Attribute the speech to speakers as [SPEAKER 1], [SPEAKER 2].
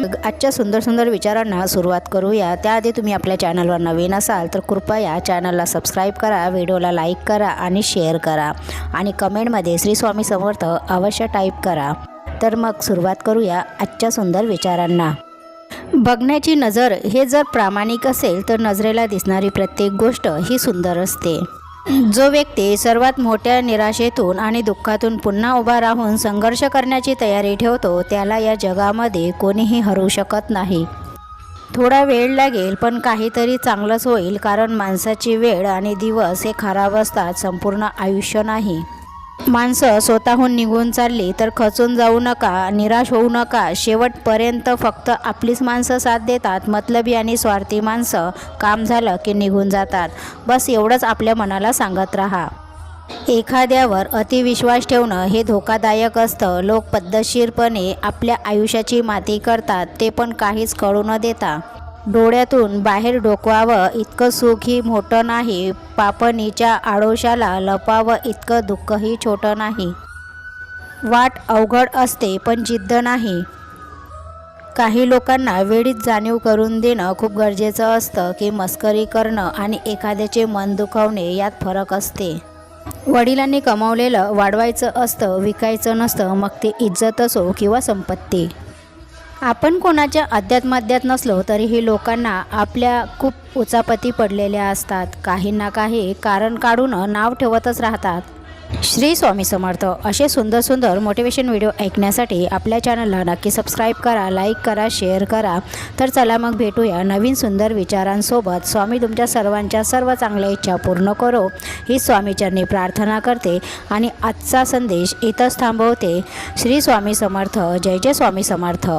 [SPEAKER 1] मग आजच्या सुंदर सुंदर विचारांना सुरुवात करूया. त्याआधी तुम्ही आपल्या चॅनलवर नवीन असाल तर कृपया चॅनलला सबस्क्राईब करा व्हिडिओला लाईक करा आणि शेअर करा. आणि कमेंटमध्ये श्री स्वामी समर्थ अवश्य टाईप करा. तर मग सुरुवात करूया आजच्या सुंदर विचारांना. बघण्याची नजर हे जर प्रामाणिक असेल तर नजरेला दिसणारी प्रत्येक गोष्ट ही सुंदर असते. जो व्यक्ती सर्वात मोठ्या निराशेतून आणि दुःखातून पुन्हा उभा राहून संघर्ष करण्याची तयारी ठेवतो त्याला या जगामध्ये कोणीही हरू शकत नाही. थोडा वेळ लागेल पण काहीतरी चांगलंच होईल कारण माणसाची वेळ आणि दिवस हे खराब असतात संपूर्ण आयुष्य नाही. माणसं स्वतःहून निघून चालली तर खचून जाऊ नका निराश होऊ नका. शेवटपर्यंत फक्त आपलीच माणसं साथ देतात. मतलबी आणि स्वार्थी माणसं काम झालं की निघून जातात. बस एवढंच आपल्या मनाला सांगत राहा. एखाद्यावर अतिविश्वास ठेवणं हे धोकादायक असतं. लोक पद्धतशीरपणे आपल्या आयुष्याची माती करतात. ते पण काहीच कळू न देता. डोळ्यातून बाहेर डोकवावं इतकं सुखही मोठं नाही. पापणीच्या आडोशाला लपावं इतकं दुःखही छोटं नाही. वाट अवघड असते पण जिद्द नाही. काही लोकांना वेळीच जाणीव करून देणं खूप गरजेचं असतं की मस्करी करणं आणि एखाद्याचे मन दुखावणे यात फरक असते. वडिलांनी कमावलेलं वाढवायचं असतं विकायचं नसतं मग ते इज्जत असो किंवा संपत्ती. आपण कोणाच्या अध्यात्माध्यात नसलो तरीही लोकांना आपल्या खूप उचापती पडलेल्या असतात. काही ना काही कारण काढून नाव ठेवतच राहतात. श्री स्वामी समर्थ असे सुंदर सुंदर मोटिवेशन व्हिडिओ ऐकण्यासाठी आपल्या चॅनलला नक्की सबस्क्राईब करा लाईक करा शेअर करा. तर चला मग भेटूया नवीन सुंदर विचारांसोबत. स्वामी तुमच्या सर्वांच्या सर्व चांगल्या इच्छा पूर्ण करो. ही स्वामीचरणी प्रार्थना करते आणि आजचा संदेश इथंच थांबवते. श्री स्वामी समर्थ जय जय स्वामी समर्थ.